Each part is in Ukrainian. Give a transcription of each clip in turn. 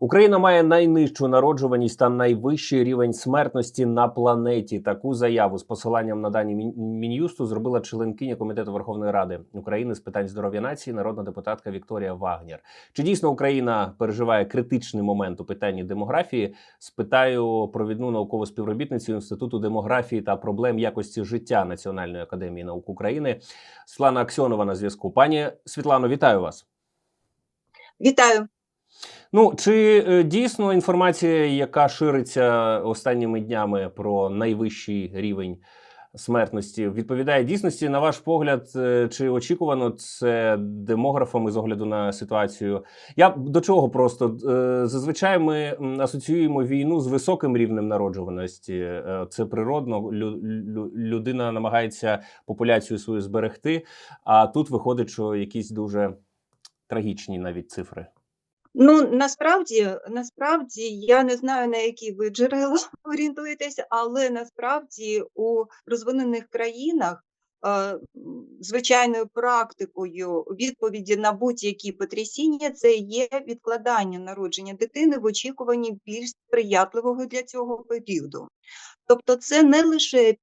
Україна має найнижчу народжуваність та найвищий рівень смертності на планеті. Таку заяву з посиланням на дані Мін- мін'юсту зробила членкиня комітету Верховної Ради України з питань здоров'я нації, народна депутатка Вікторія Вагнєр. Чи дійсно Україна переживає критичний момент у питанні демографії? Спитаю провідну наукову співробітницю інституту демографії та проблем якості життя Національної академії наук України Світлана Аксьонова на зв'язку. Пані Світлано, вітаю вас. Вітаю. Ну чи е, дійсно інформація, яка шириться останніми днями про найвищий рівень смертності, відповідає дійсності? На ваш погляд, е, чи очікувано це демографами з огляду на ситуацію? Я до чого просто е, зазвичай ми асоціюємо війну з високим рівнем народжуваності. Це природно. Лю- лю- людина намагається популяцію свою зберегти. А тут виходить, що якісь дуже трагічні навіть цифри. Ну насправді, насправді я не знаю на які ви джерела орієнтуєтеся, але насправді у розвинених країнах е, звичайною практикою відповіді на будь-які потрясіння це є відкладання народження дитини в очікуванні більш сприятливого для цього періоду. Тобто, це не лише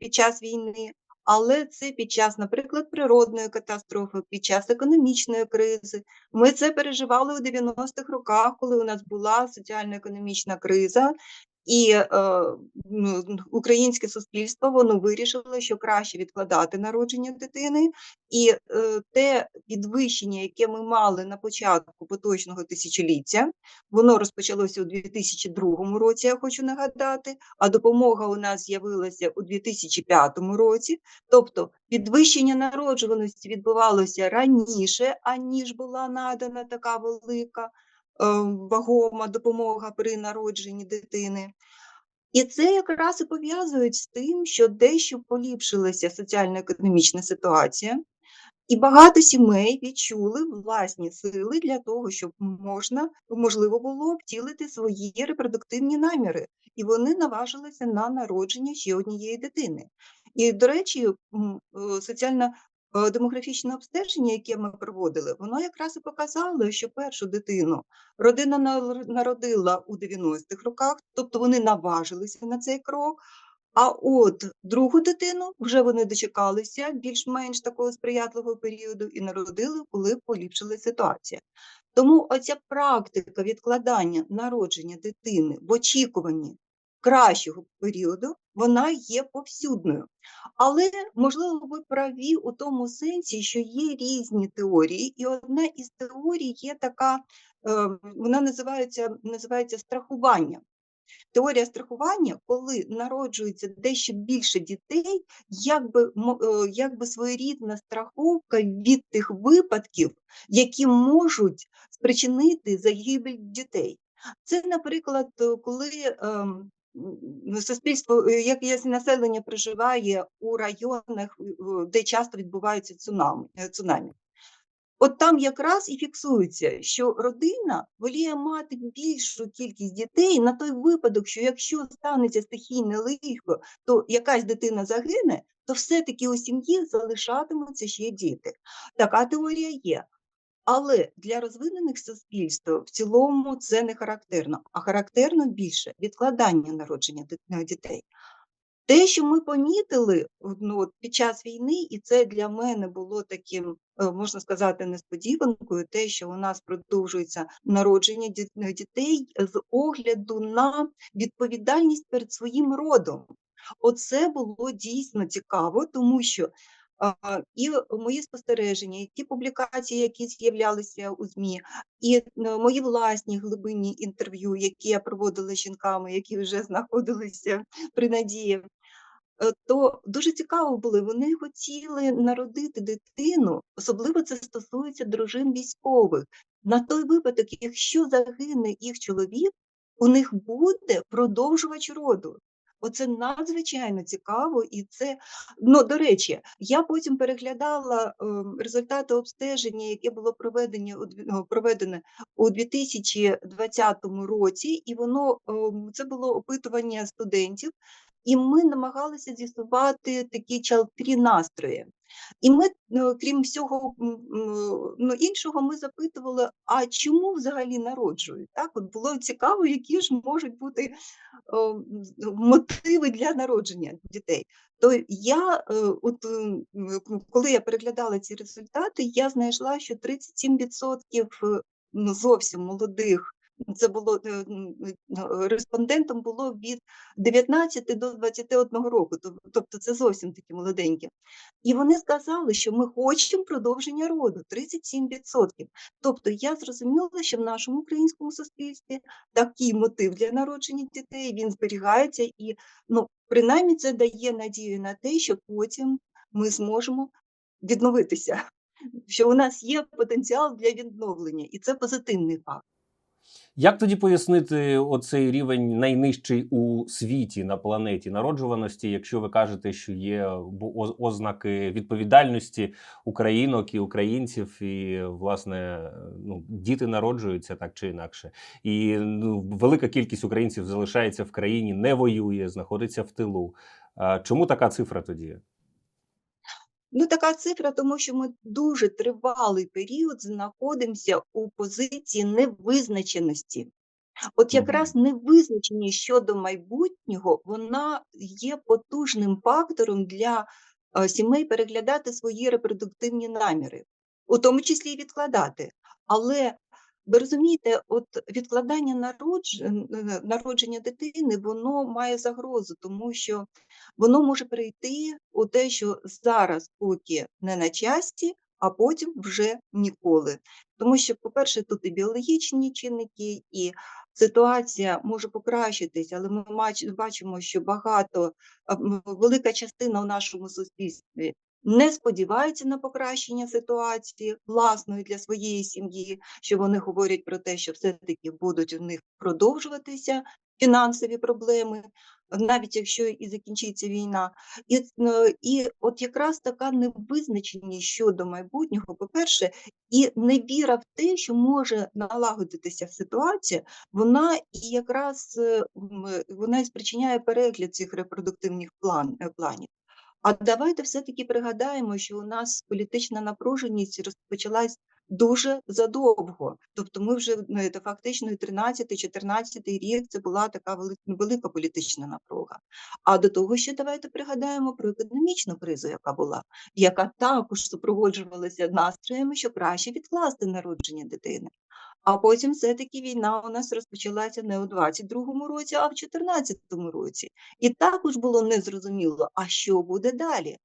під час війни, але це під час, наприклад, природної катастрофи, під час економічної кризи. Ми це переживали у 90-х роках, коли у нас була соціально-економічна криза, і е, ну, українське суспільство воно вирішило, що краще відкладати народження дитини, і е, те підвищення, яке ми мали на початку поточного тисячоліття, воно розпочалося у 2002 році. Я хочу нагадати, а допомога у нас з'явилася у 2005 році. Тобто підвищення народжуваності відбувалося раніше, аніж була надана така велика вагома допомога при народженні дитини. І це якраз і пов'язують з тим, що дещо поліпшилася соціально-економічна ситуація, і багато сімей відчули власні сили для того, щоб можна можливо було втілити свої репродуктивні наміри, і вони наважилися на народження ще однієї дитини. І, до речі, е, соціальна е, демографічне обстеження, яке ми проводили, воно якраз і показало, що першу дитину родина нар- народила у 90-х роках, тобто вони наважилися на цей крок. А от другу дитину вже вони дочекалися більш-менш такого сприятливого періоду і народили, коли поліпшила ситуація. Тому оця практика відкладання народження дитини в очікуванні кращого періоду, вона є повсюдною. Але, можливо, ви праві у тому сенсі, що є різні теорії, і одна із теорій є така, е, вона називається, називається страхування. Теорія страхування, коли народжується дещо більше дітей, якби, е, якби своєрідна страховка від тих випадків, які можуть спричинити загибель дітей. Це, наприклад, коли ем, суспільство, е, як якесь населення проживає у районах, де часто відбуваються цунами, е, цунамі. От там якраз і фіксується, що родина воліє мати більшу кількість дітей на той випадок, що якщо станеться стихійне лихо, то якась дитина загине, то все-таки у сім'ї залишатимуться ще діти. Така теорія є. Але для розвинених суспільств в цілому це не характерно, а характерно більше відкладання народження дітей. Те, що ми помітили ну, під час війни, і це для мене було таким, е, можна сказати, несподіванкою, те, що у нас продовжується народження е, дітей з огляду на відповідальність перед своїм родом. Оце було дійсно цікаво, тому що і мої спостереження, ті публікації, які з'являлися у ЗМІ, і е, мої власні глибинні інтерв'ю, які я проводила з жінками, які вже знаходилися при надії, е, то дуже цікаво було. Вони хотіли народити дитину, особливо це стосується дружин військових. На той випадок, якщо загине їх чоловік, у них буде продовжувач роду. Оце надзвичайно цікаво, і це ну до речі, я потім переглядала ем, результати обстеження, яке було дві- ну, проведене у 2020 році, і воно ем, це було опитування студентів і ми намагалися з'ясувати такі чалтрі настрої. І ми, е, крім всього ну, іншого, ми запитували, а чому взагалі народжують? Так, от було цікаво, які ж можуть бути о, мотиви для народження дітей. То я, е, от, м, коли я переглядала ці результати, я знайшла, що 37% е, ну, зовсім молодих, це було е, е, респондентам було від 19 до 21 року, тоб- тобто це зовсім такі молоденькі. І вони сказали, що ми хочемо продовження роду 37%. Тобто я зрозуміла, що в нашому українському суспільстві такий мотив для народження дітей він зберігається, і ну принаймні це дає надію на те, що потім ми зможемо відновитися, що у нас є потенціал для відновлення, і це позитивний факт. Як тоді пояснити оцей рівень найнижчий у світі на планеті народжуваності, якщо ви кажете, що є ознаки відповідальності українок і українців, і власне ну, діти народжуються так чи інакше, і ну, велика кількість українців залишається в країні, не воює, знаходиться в тилу. Чому така цифра тоді? Ну, така цифра, тому що ми дуже тривалий період знаходимося у позиції невизначеності. От якраз невизначеність щодо майбутнього, вона є потужним фактором для е, сімей переглядати свої репродуктивні наміри, у тому числі і відкладати. Але ви розумієте, от відкладання народж... е, народження дитини, воно має загрозу, тому що воно може перейти у те, що зараз поки не на часі, а потім вже ніколи. Тому що, по-перше, тут і біологічні чинники, і ситуація може покращитись, але ми бачимо, що багато, велика частина в нашому суспільстві не сподівається на покращення ситуації власної для своєї сім'ї, що вони говорять про те, що все-таки будуть у них продовжуватися фінансові проблеми, навіть якщо і закінчиться війна. І, е, і от якраз така невизначеність щодо майбутнього, по-перше, і невіра в те, що може налагодитися ситуація, вона і якраз вона і спричиняє перегляд цих репродуктивних план, е, планів. А давайте все-таки пригадаємо, що у нас політична напруженість розпочалась дуже задовго. Тобто ми вже ну, це фактично і 13-14 рік це була така велика політична напруга. А до того ще давайте пригадаємо про економічну кризу, яка була, яка також супроводжувалася настроями, що краще відкласти народження дитини. А потім все-таки війна у нас розпочалася не у 22-му році, а в 14-му році. І також було незрозуміло, а що буде далі.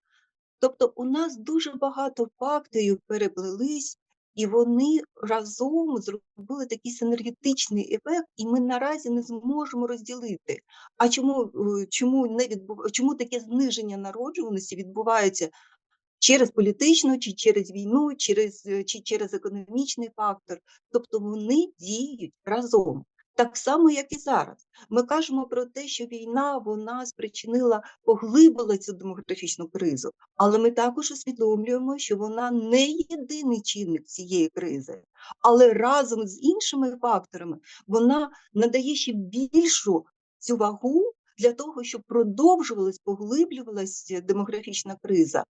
Тобто у нас дуже багато факторів переплелись, і вони разом зробили такий синергетичний ефект, і ми наразі не зможемо розділити. А чому, е, чому не відбув... чому таке зниження народжуваності відбувається через політичну, чи через війну, через, е, чи через економічний фактор. Тобто вони діють разом. Так само, як і зараз. Ми кажемо про те, що війна вона спричинила, поглибила цю демографічну кризу, але ми також усвідомлюємо, що вона не єдиний чинник цієї кризи, але разом з іншими факторами вона надає ще більшу цю вагу для того, щоб продовжувалась, поглиблювалася демографічна криза.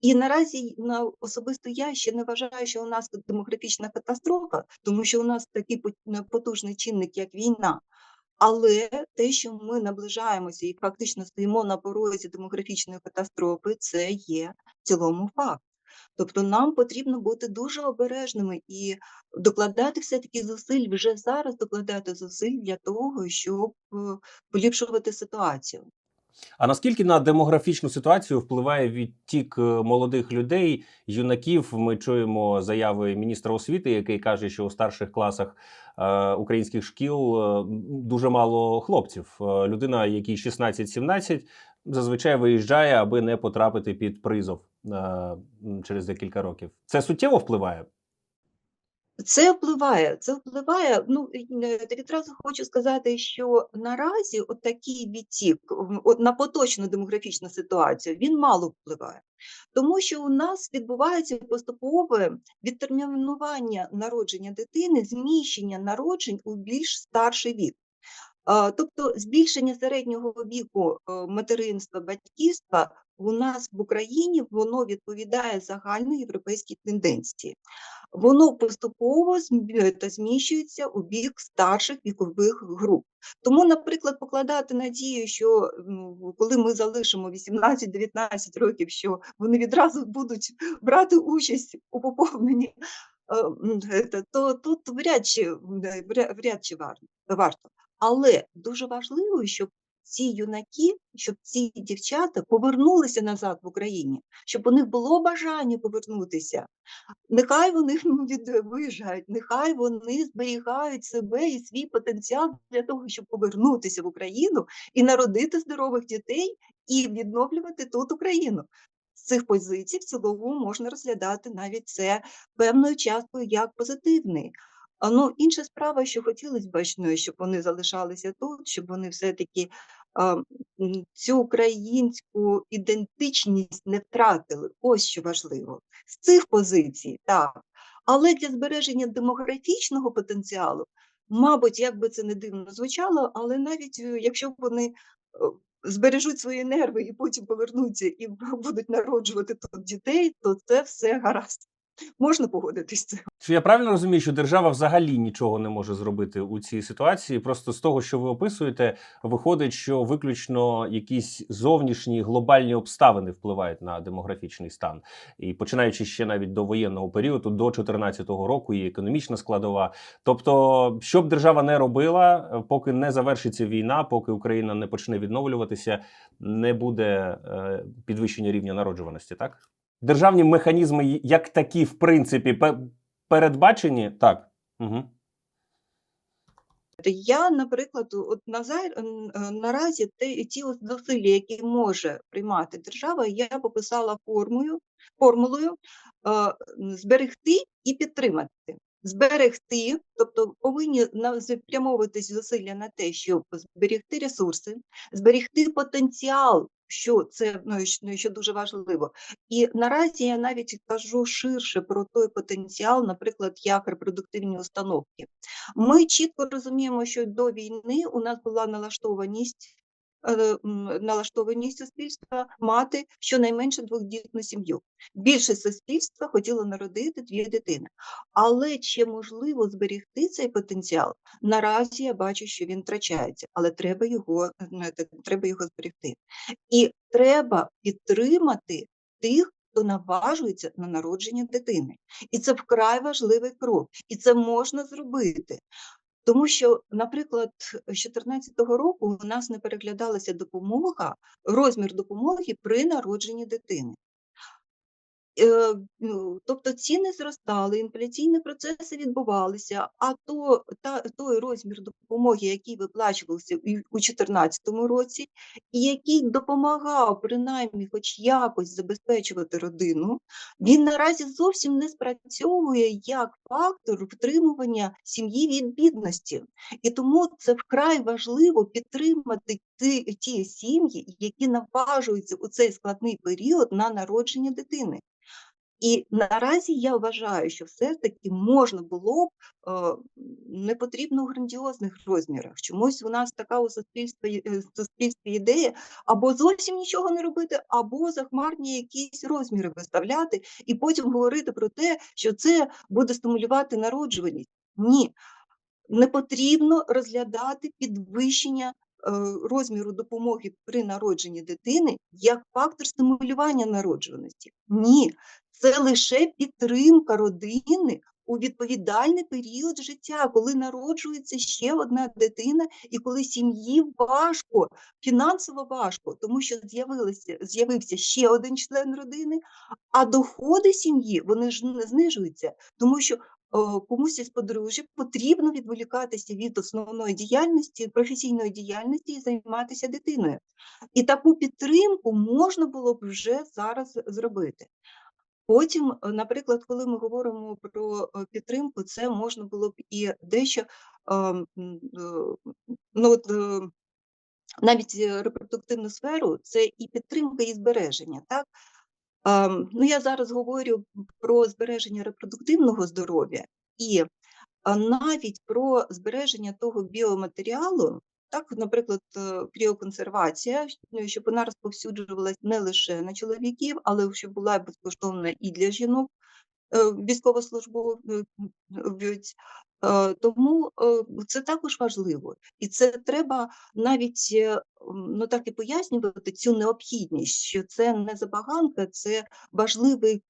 І наразі на особисто я ще не вважаю, що у нас демографічна катастрофа, тому що у нас такий пот- потужний чинник, як війна. Але те, що ми наближаємося і фактично стоїмо на порозі демографічної катастрофи, це є в цілому факт. Тобто нам потрібно бути дуже обережними і докладати все-таки зусиль вже зараз, докладати зусиль для того, щоб е, поліпшувати ситуацію. А наскільки на демографічну ситуацію впливає відтік е, молодих людей, юнаків? Ми чуємо заяви міністра освіти, який каже, що у старших класах е, українських шкіл е, дуже мало хлопців. Е, людина, якій 16-17, зазвичай виїжджає, аби не потрапити під призов е, через декілька років. Це суттєво впливає. Це впливає, це впливає. Ну е, відразу хочу сказати, що наразі от такий відтік от на поточну демографічну ситуацію він мало впливає, тому що у нас відбувається поступове відтермінування народження дитини, зміщення народжень у більш старший вік. Тобто збільшення середнього віку е, материнства, батьківства у нас в Україні воно відповідає загальноєвропейській тенденції. Воно поступово та зміщується у бік старших вікових груп. Тому, наприклад, покладати надію, що коли ми залишимо 18-19 років, що вони відразу будуть брати участь у поповненні, е, е, то тут вряд чи, е, вряд чи варто. Але дуже важливо, щоб ці юнаки, щоб ці дівчата повернулися назад в Україні, щоб у них було бажання повернутися. Нехай вони виїжджають, нехай вони зберігають себе і свій потенціал для того, щоб повернутися в Україну і народити здорових дітей і відновлювати тут Україну. З цих позицій в цілому можна розглядати навіть це певною часткою як позитивний. Ну інша справа, що хотілося б, ну, щоб вони залишалися тут, щоб вони все-таки цю українську ідентичність не втратили. Ось що важливо з цих позицій, так. Але для збереження демографічного потенціалу, мабуть, як би це не дивно звучало, але навіть е, якщо вони е, збережуть свої нерви і потім повернуться і будуть народжувати тут дітей, то це все гаразд. Можна погодитись цим. Чи я правильно розумію, що держава взагалі нічого не може зробити у цій ситуації? Просто з того, що ви описуєте, виходить, що виключно якісь зовнішні глобальні обставини впливають на демографічний стан, і починаючи ще навіть до воєнного періоду, до 2014 року, і економічна складова. Тобто, що б держава не робила, поки не завершиться війна, поки Україна не почне відновлюватися, не буде е, підвищення рівня народжуваності, так? Державні механізми, як такі, в принципі, передбачені, так. Угу. Я, наприклад, от е, наразі ті зусилля, які може приймати держава, я пописала формулою, формулою е, зберегти і підтримати. Зберегти, тобто повинні спрямовуватись зусилля на те, щоб зберегти ресурси, зберегти потенціал, що це ну, ну, що дуже важливо. І наразі я навіть кажу ширше про той потенціал, наприклад, як репродуктивні установки. Ми чітко розуміємо, що до війни у нас була налаштованість. Е, Налаштованість суспільства мати щонайменше двохдітну сім'ю. Більшість суспільства хотіло народити дві дитини. Але чи можливо зберегти цей потенціал? Наразі я бачу, що він втрачається, але треба його, треба його зберегти. І треба підтримати тих, хто наважується на народження дитини. І це вкрай важливий крок, і це можна зробити. Тому що, наприклад, з 2014 року у нас не переглядалася допомога, розмір допомоги при народженні дитини. Е, ну, Тобто ціни зростали, інфляційні процеси відбувалися, а то, та, той розмір допомоги, який виплачувався у 2014 році, і який допомагав принаймні хоч якось забезпечувати родину, він наразі зовсім не спрацьовує як фактор втримування сім'ї від бідності. І тому це вкрай важливо підтримати ті, ті сім'ї, які наважуються у цей складний період на народження дитини. І наразі я вважаю, що все ж таки можна було б е, не потрібно у грандіозних розмірах. Чомусь у нас така у суспільстві, е, суспільстві ідея або зовсім нічого не робити, або захмарні якісь розміри виставляти, і потім говорити про те, що це буде стимулювати народжуваність. Ні, не потрібно розглядати підвищення е, розміру допомоги при народженні дитини як фактор стимулювання народжуваності. Ні, це лише підтримка родини у відповідальний період життя, коли народжується ще одна дитина, і коли сім'ї важко, фінансово важко, тому що з'явилося з'явився ще один член родини, а доходи сім'ї вони ж не знижуються, тому що комусь із подружжя потрібно відволікатися від основної діяльності, професійної діяльності і займатися дитиною. І таку підтримку можна було б вже зараз зробити. Потім, е, наприклад, коли ми говоримо про е, підтримку, це можна було б і дещо е, ну, навіть репродуктивну сферу це і підтримка, і збереження. Так? Ну, я зараз говорю про збереження репродуктивного здоров'я і навіть про збереження того біоматеріалу, Так, наприклад, е, кріоконсервація, щоб вона розповсюджувалась не лише на чоловіків, але щоб була безкоштовна і для жінок е, військовослужбовець. Е, Тому це також важливо, і це треба навіть ну так і пояснювати цю необхідність, що це не забаганка, це важливий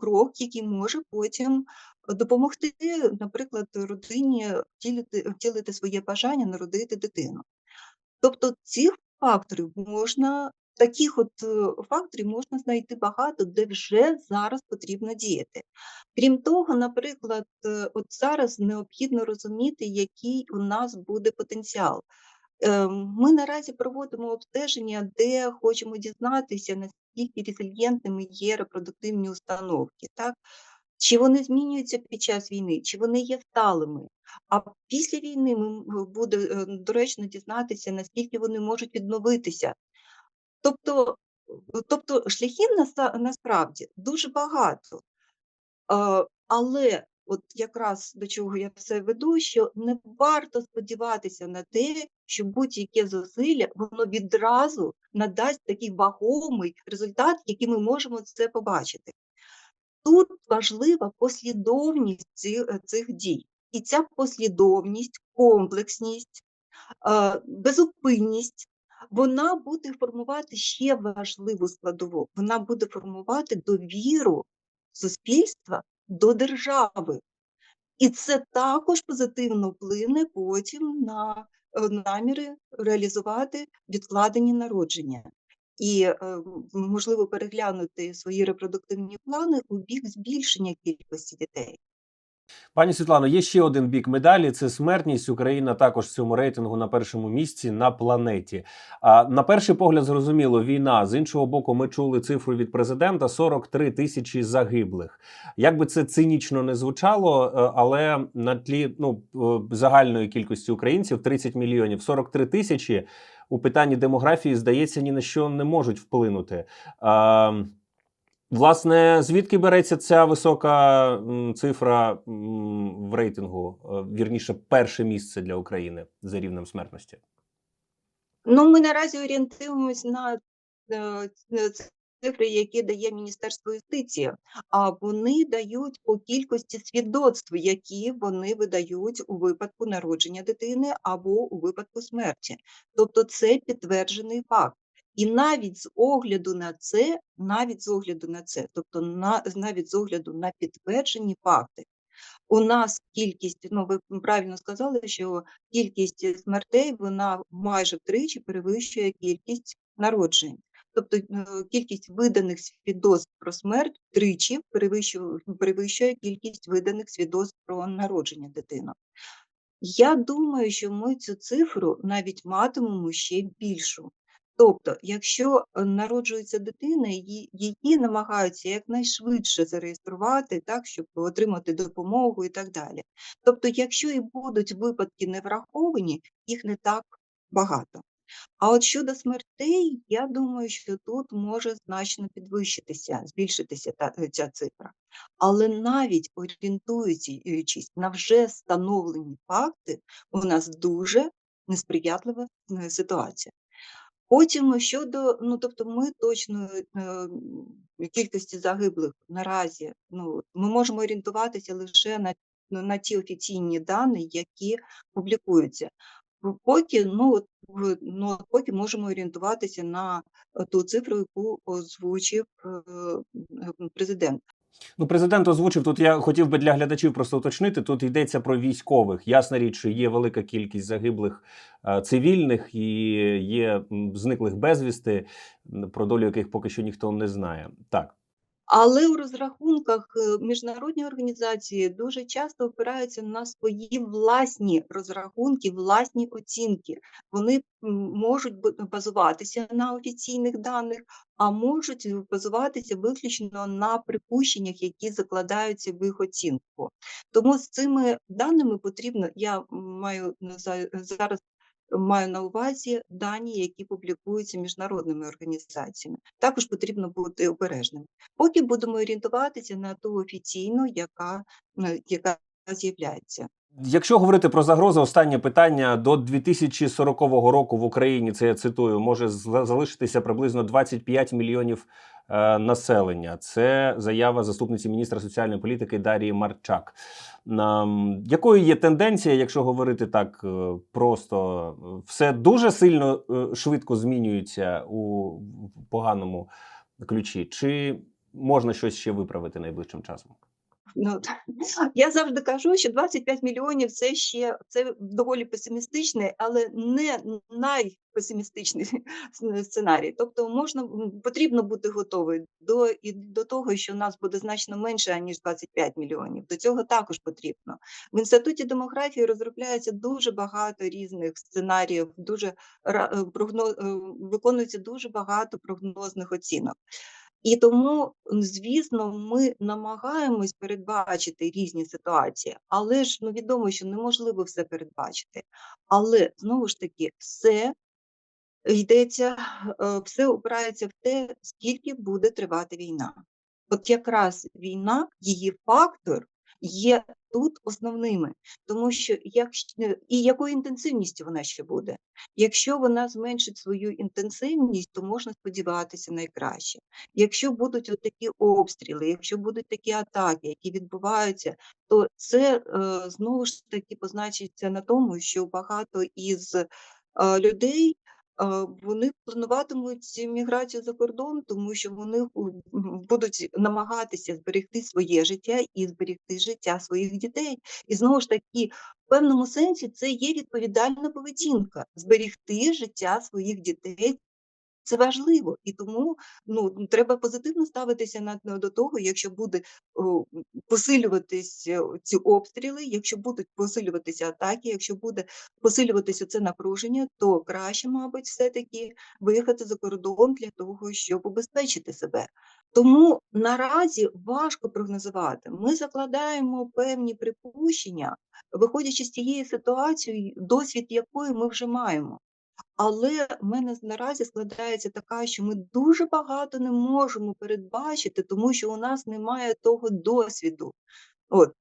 крок, який може потім допомогти, наприклад, родині втілити, втілити своє бажання народити дитину. Тобто цих факторів можна, таких от е, факторів можна знайти багато, де вже зараз потрібно діяти. Крім того, наприклад, е, от зараз необхідно розуміти, який у нас буде потенціал. Е, Ми наразі проводимо обстеження, де хочемо дізнатися, наскільки резильєнтними є репродуктивні установки. Так? Чи вони змінюються під час війни, чи вони є сталими. А після війни ми буде е, доречно дізнатися, наскільки вони можуть відновитися. Тобто, е, тобто шляхів насправді дуже багато. Але от якраз до чого я все веду, що не варто сподіватися на те, що будь-яке зусилля воно відразу надасть такий вагомий результат, який ми можемо це побачити. Тут важлива послідовність ці- е, цих дій. І ця послідовність, комплексність, е, безупинність, вона буде формувати ще важливу складову. Вона буде формувати довіру суспільства до держави. І це також позитивно вплине потім на е, наміри реалізувати відкладені народження. І е, можливо переглянути свої репродуктивні плани у бік збільшення кількості дітей. Пані Світлано, є ще один бік медалі: це смертність. Україна також в цьому рейтингу на першому місці на планеті. А на перший погляд, зрозуміло, війна. З іншого боку, ми чули цифру від президента: 43 тисячі загиблих. Як би це цинічно не звучало, е, але на тлі ну е, загальної кількості українців 30 мільйонів, 43 тисячі у питанні демографії, здається, ні на що не можуть вплинути. А, Власне, звідки береться ця висока цифра в рейтингу? Е, Вірніше, перше місце для України за рівнем смертності? Ну, ми наразі орієнтуємось на е, цифри, які дає Міністерство юстиції, а вони дають по кількості свідоцтв, які вони видають у випадку народження дитини або у випадку смерті. Тобто це підтверджений факт. І навіть з огляду на це, навіть з огляду на це, тобто на, навіть з огляду на підтверджені факти, у нас кількість, ну ви правильно сказали, що кількість смертей вона майже втричі перевищує кількість народжень. Тобто е, кількість виданих свідоцтв про смерть втричі перевищує, перевищує кількість виданих свідоцтв про народження дитини. Я думаю, що ми цю цифру навіть матимемо ще більшу. Тобто, якщо е, народжується дитина, її, намагаються якнайшвидше зареєструвати, так, щоб отримати допомогу і так далі. Тобто, якщо і будуть випадки не враховані, їх не так багато. А от щодо смертей, я думаю, що тут може значно підвищитися, збільшитися та, е, ця цифра. Але навіть орієнтуючись на вже встановлені факти, у нас дуже несприятлива е, ситуація. Потім щодо, ну тобто, ми точно е, кількості загиблих наразі, ну ми можемо орієнтуватися лише на, ну, на ті офіційні дані, які публікуються. Поки ну, ну поки можемо орієнтуватися на е, ту цифру, яку озвучив е, президент. Ну, президент озвучив тут. Я хотів би для глядачів просто уточнити. Тут йдеться про військових. Ясна річ, що є велика кількість загиблих е, цивільних і є зниклих безвісти, про долю яких поки що ніхто не знає. Так. Але у розрахунках е, міжнародні організації дуже часто опираються на свої власні розрахунки, власні оцінки. Вони можуть базуватися на офіційних даних, а можуть е, базуватися виключно на припущеннях, які закладаються в їх оцінку. Тому з цими даними потрібно, я маю зараз. Маю на увазі дані, які публікуються міжнародними організаціями. Також потрібно бути обережним. Поки будемо орієнтуватися на ту офіційну, яка, е, яка з'являється. Якщо говорити про загрози, останнє питання до 2040 року в Україні, це я цитую, може залишитися приблизно 25 мільйонів е, населення. Це заява заступниці міністра соціальної політики Дарії Марчак. Нам якою є тенденція, якщо говорити так е, просто, все дуже сильно е, швидко змінюється у поганому ключі, чи можна щось ще виправити найближчим часом? Ну, я завжди кажу, що 25 мільйонів це ще це доволі песимістичний, але не найпесимістичний сценарій. Тобто можна потрібно бути готовий до і до того, що нас буде значно менше ніж 25 мільйонів. До цього також потрібно. В інституті демографії розробляється дуже багато різних сценаріїв, дуже е, прогно, е, виконується дуже багато прогнозних оцінок. І тому, звісно, ми намагаємось передбачити різні ситуації, але ж ну відомо, що неможливо все передбачити. Але знову ж таки, все йдеться, е, все опирається в те, скільки буде тривати війна. От якраз війна, її фактор є тут основними, тому що якщо і якою інтенсивністю вона ще буде. Якщо вона зменшить свою інтенсивність, то можна сподіватися найкраще. Якщо будуть от такі обстріли, якщо будуть такі атаки, які відбуваються, то це е, знову ж таки позначиться на тому, що багато із е, людей. Вони плануватимуть міграцію за кордон, тому що вони будуть намагатися зберегти своє життя і зберегти життя своїх дітей. І знову ж таки, в певному сенсі це є відповідальна поведінка зберегти життя своїх дітей. Це важливо, і тому ну треба позитивно ставитися на до того, якщо буде о, посилюватись ці обстріли, якщо будуть посилюватися атаки, якщо буде посилюватися це напруження, то краще, мабуть, все-таки виїхати за кордон для того, щоб убезпечити себе. Тому наразі важко прогнозувати. Ми закладаємо певні припущення, виходячи з тієї ситуації, досвід якої ми вже маємо. Але в мене наразі складається така, що ми дуже багато не можемо передбачити, тому що у нас немає того досвіду. От.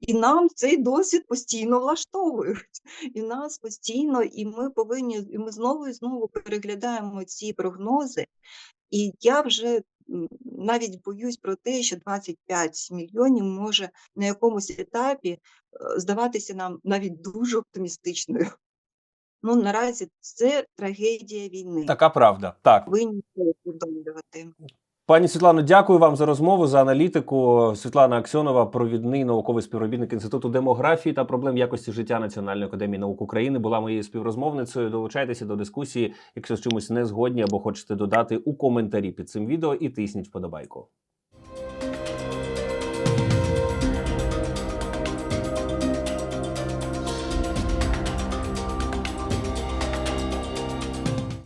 І нам цей досвід постійно влаштовують. І нас постійно, і ми повинні, і ми знову і знову переглядаємо ці прогнози. І я вже навіть боюсь про те, що 25 мільйонів може на якомусь етапі е, здаватися нам навіть дуже оптимістичною. Ну, наразі це трагедія війни. Така правда. Так. Повинні це усвідомлювати. Пані Світлано, дякую вам за розмову, за аналітику. Світлана Аксьонова, провідний науковий співробітник Інституту демографії та проблем якості життя Національної академії наук України, була моєю співрозмовницею. Долучайтеся до дискусії, якщо з чимось не згодні або хочете додати у коментарі під цим відео, і тисніть вподобайку.